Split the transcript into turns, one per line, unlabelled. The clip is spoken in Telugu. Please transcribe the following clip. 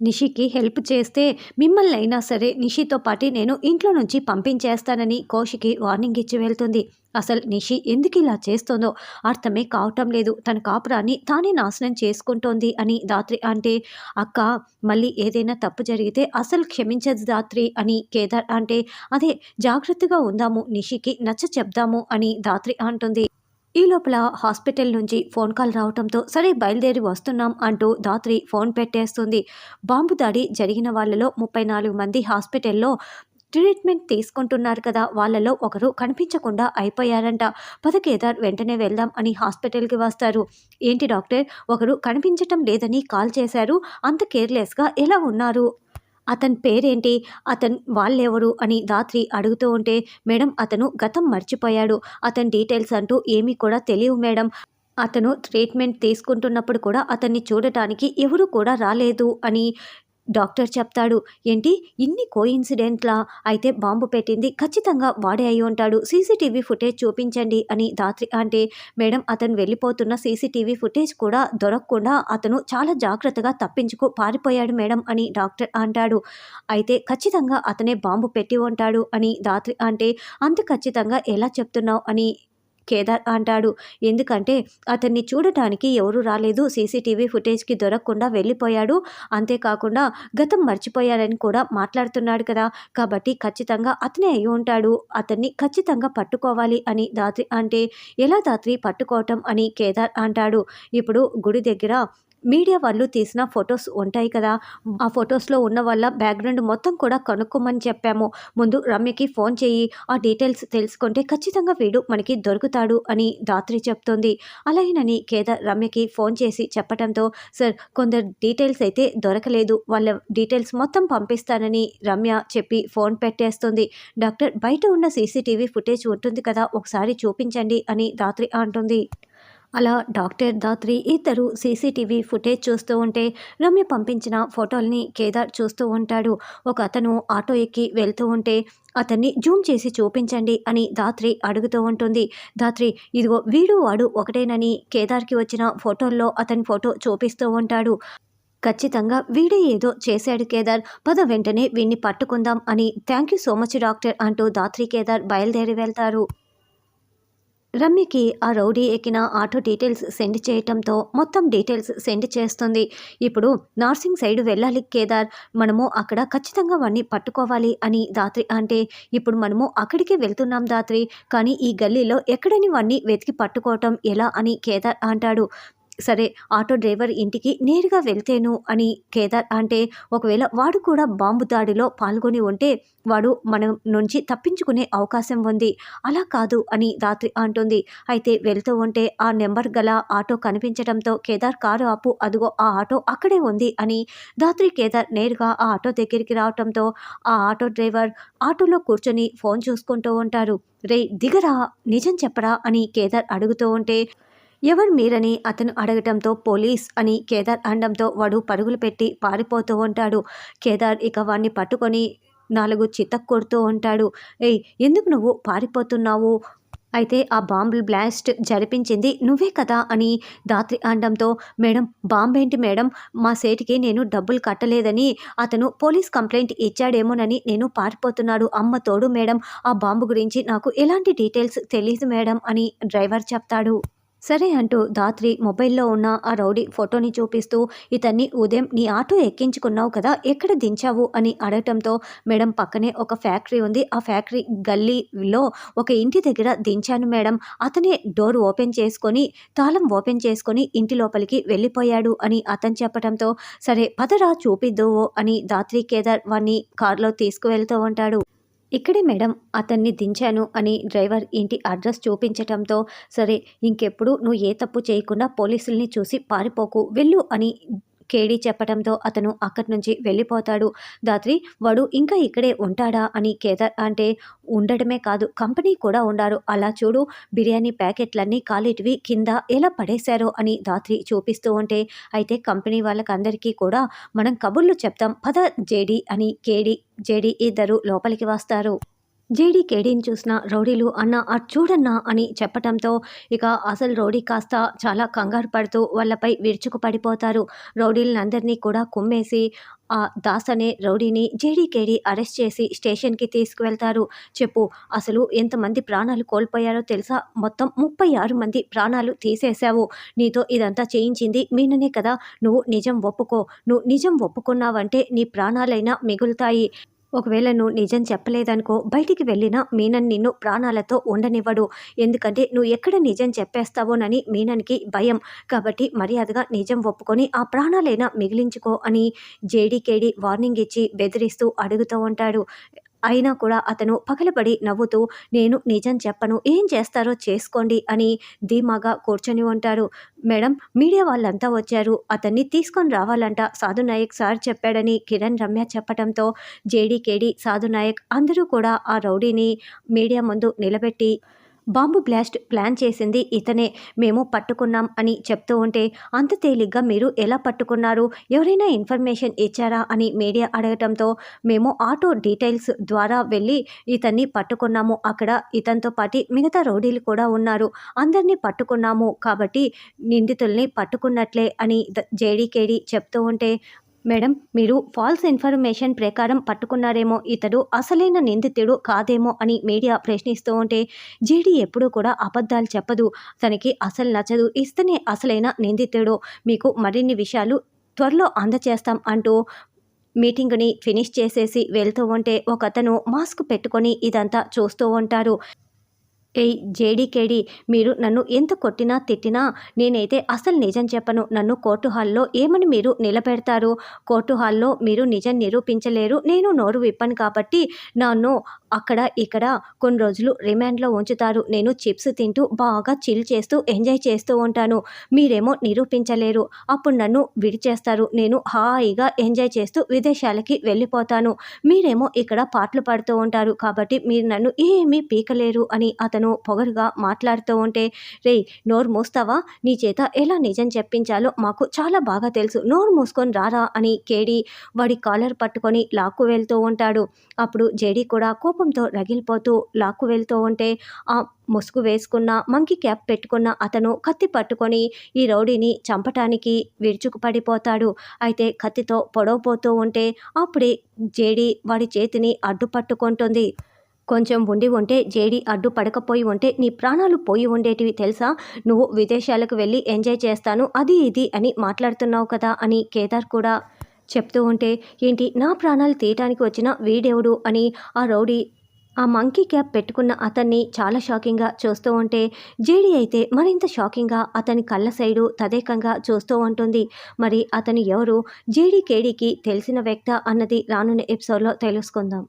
నిషికి హెల్ప్ చేస్తే మిమ్మల్ని అయినా సరే నిషితో పాటు నేను ఇంట్లో నుంచి పంపించేస్తానని కోషికి వార్నింగ్ ఇచ్చి వెళ్తుంది. అసలు నిషి ఎందుకు ఇలా చేస్తోందో అర్థమే కావటం లేదు. తన కాపురాన్ని తానే నాశనం చేసుకుంటోంది అని దాత్రి అంటే అక్క మళ్ళీ ఏదైనా తప్పు జరిగితే అసలు క్షమించదు దాత్రి అని కేదార్ అంటే అదే జాగ్రత్తగా ఉందాము నిషికి నచ్చ చెప్దాము అని దాత్రి అంటుంది. ఈ లోపల హాస్పిటల్ నుంచి ఫోన్ కాల్ రావడంతో సరే బయలుదేరి వస్తున్నాం అంటూ దాత్రి ఫోన్ పెట్టేస్తుంది. బాంబు దాడి జరిగిన వాళ్ళలో ముప్పై నాలుగు మంది హాస్పిటల్లో ట్రీట్మెంట్ తీసుకుంటున్నారు కదా వాళ్ళలో ఒకరు కనిపించకుండా అయిపోయారంట. పద కేదార్ వెంటనే వెళ్దాం అని హాస్పిటల్కి వస్తారు. ఏంటి డాక్టర్ ఒకరు కనిపించటం లేదని కాల్ చేశారు అంత కేర్లెస్గా ఎలా ఉన్నారు? అతని పేరేంటి? అతను వాళ్ళెవరు? అని రాత్రి అడుగుతూ ఉంటే మేడం అతను గతం మర్చిపోయాడు. అతని డీటెయిల్స్ అంటూ ఏమీ కూడా తెలియవు మేడం. అతను ట్రీట్మెంట్ తీసుకుంటున్నప్పుడు కూడా అతన్ని చూడటానికి ఎవరు కూడా రాలేదు అని డాక్టర్ చెప్తాడు ఏంటి ఇన్ని కోయిన్సిడెంట్లా అయితే బాంబు పెట్టింది ఖచ్చితంగా వాడే అయి ఉంటాడు. సీసీటీవీ ఫుటేజ్ చూపించండి అని దాత్రి అంటే మేడం అతను వెళ్ళిపోతున్న సీసీటీవీ ఫుటేజ్ కూడా దొరకకుండా అతను చాలా జాగ్రత్తగా తప్పించుకు పారిపోయాడు మేడం అని డాక్టర్ అంటాడు. అయితే ఖచ్చితంగా అతనే బాంబు పెట్టి ఉంటాడు అని దాత్రి అంటే అంత ఖచ్చితంగా ఎలా చెప్తున్నావు అని కేదార్ అంటాడు. ఎందుకంటే అతన్ని చూడటానికి ఎవరు రాలేదు. సీసీటీవీ ఫుటేజ్కి దొరకకుండా వెళ్ళిపోయాడు. అంతేకాకుండా గతం మర్చిపోయాడని కూడా మాట్లాడుతున్నాడు కదా. కాబట్టి ఖచ్చితంగా అతనే అయి ఉంటాడు. అతన్ని ఖచ్చితంగా పట్టుకోవాలి అని దాత్రి అంటే ఎలా దాత్రి పట్టుకోవటం అని కేదార్ అంటాడు. ఇప్పుడు గుడి దగ్గర మీడియా వాళ్ళు తీసిన ఫొటోస్ ఉంటాయి కదా. ఆ ఫొటోస్లో ఉన్న వాళ్ళ బ్యాక్గ్రౌండ్ మొత్తం కూడా కనుక్కోమని చెప్పాము. ముందు రమ్యకి ఫోన్ చేయి ఆ డీటెయిల్స్ తెలుసుకుంటే ఖచ్చితంగా వీడు మనకి దొరుకుతాడు అని దాత్రి చెప్తోంది. అలాగేనని కేదార్ రమ్యకి ఫోన్ చేసి చెప్పడంతో సార్ కొందరు డీటెయిల్స్ అయితే దొరకలేదు. వాళ్ళ డీటెయిల్స్ మొత్తం పంపిస్తానని రమ్య చెప్పి ఫోన్ పెట్టేస్తుంది. డాక్టర్ బయట ఉన్న సీసీటీవీ ఫుటేజ్ ఉంటుంది కదా ఒకసారి చూపించండి అని రాత్రి అంటుంది. అలా డాక్టర్ దాత్రి ఇద్దరు సీసీటీవీ ఫుటేజ్ చూస్తూ ఉంటే రమ్య పంపించిన ఫోటోల్ని కేదార్ చూస్తూ ఉంటాడు. ఒక అతను ఆటో ఎక్కి వెళ్తూ ఉంటే అతన్ని జూమ్ చేసి చూపించండి అని దాత్రి అడుగుతూ ఉంటుంది. దాత్రి ఇదిగో వీడు వాడు ఒకటేనని కేదార్కి వచ్చిన ఫోటోల్లో అతని ఫోటో చూపిస్తూ ఉంటాడు. ఖచ్చితంగా వీడే ఏదో చేశాడు కేదార్. పద వెంటనే వీణ్ణి పట్టుకుందాం అని thank you so much doctor అంటూ దాత్రి కేదార్ బయలుదేరి వెళ్తారు. రమ్యకి ఆ రౌడీ ఎక్కిన ఆటో డీటెయిల్స్ సెండ్ చేయటంతో మొత్తం డీటెయిల్స్ సెండ్ చేస్తుంది. ఇప్పుడు నార్సింగ్ సైడ్ వెళ్ళాలి కేదార్. మనము అక్కడ ఖచ్చితంగా వాడిని పట్టుకోవాలి అని దాత్రి అంటే ఇప్పుడు మనము అక్కడికే వెళ్తున్నాం దాత్రి. కానీ ఈ గల్లీలో ఎక్కడని వాడిని వెతికి పట్టుకోవటం ఎలా అని కేదార్ అంటాడు. సరే ఆటో డ్రైవర్ ఇంటికి నేరుగా వెళ్తేను అని కేదార్ అంటే ఒకవేళ వాడు కూడా బాంబు దాడిలో పాల్గొని ఉంటే వాడు మనం నుంచి తప్పించుకునే అవకాశం ఉంది. అలా కాదు అని రాత్రి అంటుంది. అయితే వెళ్తూ ఉంటే ఆ నెంబర్ గల ఆటో కనిపించడంతో కేదార్ కారు ఆపు అదిగో ఆ ఆటో అక్కడే ఉంది అని రాత్రి కేదార్ నేరుగా ఆ ఆటో దగ్గరికి రావటంతో ఆ ఆటో డ్రైవర్ ఆటోలో కూర్చొని ఫోన్ చూసుకుంటూ ఉంటారు. రే దిగరా నిజం చెప్పరా అని కేదార్ అడుగుతూ ఉంటే ఎవరు మీరని అతను అడగటంతో పోలీస్ అని కేదార్ అనడంతో వాడు పరుగులు పెట్టి పారిపోతూ ఉంటాడు. కేదార్ ఇక వాడిని పట్టుకొని నాలుగు చితక్ కొడుతూ ఉంటాడు. ఏయ్ ఎందుకు నువ్వు పారిపోతున్నావు? అయితే ఆ బాంబు బ్లాస్ట్ జరిపించింది నువ్వే కదా అని దాత్రి అనడంతో మేడం బాంబేంటి మేడం? మా సేటికి నేను డబ్బులు కట్టలేదని అతను పోలీస్ కంప్లైంట్ ఇచ్చాడేమోనని నేను పారిపోతున్నాడు. అమ్మ తోడు మేడం ఆ బాంబు గురించి నాకు ఎలాంటి డీటెయిల్స్ తెలియదు మేడం అని డ్రైవర్ చెప్తాడు. సరే అంటూ దాత్రి మొబైల్లో ఉన్న ఆ రౌడీ ఫోటోని చూపిస్తూ ఇతన్ని ఉదయం నీ ఆటో ఎక్కించుకున్నావు కదా ఎక్కడ దించావు? అని అడగటంతో మేడం పక్కనే ఒక ఫ్యాక్టరీ ఉంది. ఆ ఫ్యాక్టరీ గల్లీలో ఒక ఇంటి దగ్గర దించాను మేడం. అతనే డోర్ ఓపెన్ చేసుకొని తాళం ఓపెన్ చేసుకొని ఇంటి లోపలికి వెళ్ళిపోయాడు అని అతను చెప్పడంతో సరే పదరా చూపిద్దువు అని దాత్రి కేదార్ వాణ్ణి కారులో తీసుకువెళ్తూ ఉంటాడు. ఇక్కడే మేడం అతన్ని దించాను అని డ్రైవర్ ఇంటి అడ్రస్ చూపించటంతో సరే ఇంకెప్పుడు నువ్వు ఏ తప్పు చేయకుండా పోలీసుల్ని చూసి పారిపోకు వెళ్ళు అని కేడీ చెప్పడంతో అతను అక్కడి నుంచి వెళ్ళిపోతాడు. దాత్రి వాడు ఇంకా ఇక్కడే ఉంటాడా? అని కేదార్ అంటే ఉండడమే కాదు కంపెనీ కూడా ఉండారు. అలా చూడు బిర్యానీ ప్యాకెట్లన్నీ కాలిటివి కింద ఎలా పడేశారో అని దాత్రి చూపిస్తూ ఉంటే అయితే కంపెనీ వాళ్ళకందరికీ కూడా మనం కబుర్లు చెప్తాం. పద జేడి అని కేడి జేడి ఇద్దరు లోపలికి వస్తారు. జేడీ కేడీని చూసిన రౌడీలు అన్న అటు చూడన్నా అని చెప్పటంతో ఇక అసలు రౌడీ కాస్త చాలా కంగారు పడుతూ వాళ్ళపై విరుచుకు పడిపోతారు. రౌడీలందరినీ కూడా కుమ్మేసి ఆ దాస్ అనే రౌడీని జేడీ కేడీ అరెస్ట్ చేసి స్టేషన్కి తీసుకువెళ్తారు. చెప్పు అసలు ఎంతమంది ప్రాణాలు కోల్పోయారో తెలుసా? మొత్తం ముప్పై ఆరు మంది ప్రాణాలు తీసేశావు. నీతో ఇదంతా చేయించింది మీననే కదా. నువ్వు నిజం ఒప్పుకో. నువ్వు నిజం ఒప్పుకున్నావంటే నీ ప్రాణాలైనా మిగులుతాయి. ఒకవేళ నువ్వు నిజం చెప్పలేదనుకో బయటికి వెళ్ళిన మీనన్ నిన్ను ప్రాణాలతో ఉండనివ్వడు. ఎందుకంటే నువ్వు ఎక్కడ నిజం చెప్పేస్తావోనని మీనన్కి భయం. కాబట్టి మర్యాదగా నిజం ఒప్పుకొని ఆ ప్రాణాలైనా మిగిలించుకో అని జేడీకేడి వార్నింగ్ ఇచ్చి బెదిరిస్తూ అడుగుతూ ఉంటాడు. అయినా కూడా అతను పగలబడి నవ్వుతూ నేను నిజం చెప్పను ఏం చేస్తారో చేసుకోండి అని ధీమాగా కూర్చొని ఉంటారు. మేడం మీడియా వాళ్ళంతా వచ్చారు. అతన్ని తీసుకొని రావాలంట. సాధు నాయక్ సార్ చెప్పాడని కిరణ్ రమ్య చెప్పడంతో జేడీకేడి సాధునాయక్ అందరూ కూడా ఆ రౌడీని మీడియా ముందు నిలబెట్టి బాంబు బ్లాస్ట్ ప్లాన్ చేసింది ఇతనే. మేము పట్టుకున్నాం అని చెప్తూ ఉంటే అంత తేలిగ్గా మీరు ఎలా పట్టుకున్నారు? ఎవరైనా ఇన్ఫర్మేషన్ ఇచ్చారా? అని మీడియా అడగటంతో మేము ఆటో డీటెయిల్స్ ద్వారా వెళ్ళి ఇతన్ని పట్టుకున్నాము. అక్కడ ఇతనితో పాటు మిగతా రౌడీలు కూడా ఉన్నారు. అందరినీ పట్టుకున్నాము కాబట్టి నిందితుల్ని పట్టుకున్నట్లే అని జేడీకేడి చెప్తూ ఉంటే మేడం మీరు ఫాల్స్ ఇన్ఫర్మేషన్ ప్రకారం పట్టుకున్నారేమో ఇతడు అసలైన నిందితుడు కాదేమో అని మీడియా ప్రశ్నిస్తూ ఉంటే జీడీ ఎప్పుడూ కూడా అబద్ధాలు చెప్పదు. తనకి అసలు నచ్చదు. ఇస్తనే అసలైన నిందితుడు. మీకు మరిన్ని విషయాలు త్వరలో అందచేస్తాం అంటూ మీటింగ్ని ఫినిష్ చేసేసి వెళ్తూ ఉంటే ఒకతను మాస్క్ పెట్టుకొని ఇదంతా చూస్తూ ఉంటారు. ఏయ్ జేడీకేడి మీరు నన్ను ఎంత కొట్టినా తిట్టినా నేనైతే అసలు నిజం చెప్పను. నన్ను కోర్టు హాల్లో ఏమని మీరు నిలబెడతారు? కోర్టు హాల్లో మీరు నిజం నిరూపించలేరు. నేను నోరు విప్పను కాబట్టి నన్ను అక్కడ ఇక్కడ కొన్ని రోజులు రిమాండ్లో ఉంచుతారు. నేను చిప్స్ తింటూ బాగా చిల్ చేస్తూ ఎంజాయ్ చేస్తూ ఉంటాను. మీరేమో నిరూపించలేరు. అప్పుడు నన్ను విడిచేస్తారు. నేను హాయిగా ఎంజాయ్ చేస్తూ విదేశాలకి వెళ్ళిపోతాను. మీరేమో ఇక్కడ పాటలు పాడుతూ ఉంటారు. కాబట్టి మీరు నన్ను ఏమీ పీకలేరు అని అతను అతను పొగరుగా మాట్లాడుతూ ఉంటే రే నోరు మూస్తావా? నీ చేత ఎలా నిజం చెప్పించాలో మాకు చాలా బాగా తెలుసు. నోరు మూసుకొని రారా? అని కేడి వాడి కాలర్ పట్టుకొని లాక్కు వెళ్తూ ఉంటాడు. అప్పుడు జేడీ కూడా కోపంతో రగిలిపోతూ లాక్కు వెళ్తూ ఉంటే ఆ ముసుగు వేసుకున్న మంకీ క్యాప్ పెట్టుకున్న అతను కత్తి పట్టుకొని ఈ రౌడీని చంపటానికి విరుచుకు పడిపోతాడు అయితే కత్తితో పొడవపోతూ ఉంటే అప్పుడే జేడీ వాడి చేతిని అడ్డుపట్టుకుంటుంది. కొంచెం ఉండి ఉంటే జేడి అడ్డు పడకపోయి ఉంటే నీ ప్రాణాలు పోయి ఉండేటివి తెలుసా? నువ్వు విదేశాలకు వెళ్ళి ఎంజాయ్ చేస్తాను అది ఇది అని మాట్లాడుతున్నావు కదా అని కేదార్ కూడా చెప్తూ ఉంటే ఏంటి నా ప్రాణాలు తీయటానికి వచ్చిన వీడెవడు అని ఆ రౌడీ ఆ మంకీ క్యాప్ పెట్టుకున్న అతన్ని చాలా షాకింగ్గా చూస్తూ ఉంటే జేడీ అయితే మరింత షాకింగ్గా అతని కళ్ళ సైడు తదేకంగా చూస్తూ ఉంటుంది. మరి అతను ఎవరు? జేడీ కేడీకి తెలిసిన వ్యక్త అన్నది రానున్న ఎపిసోడ్లో తెలుసుకుందాం.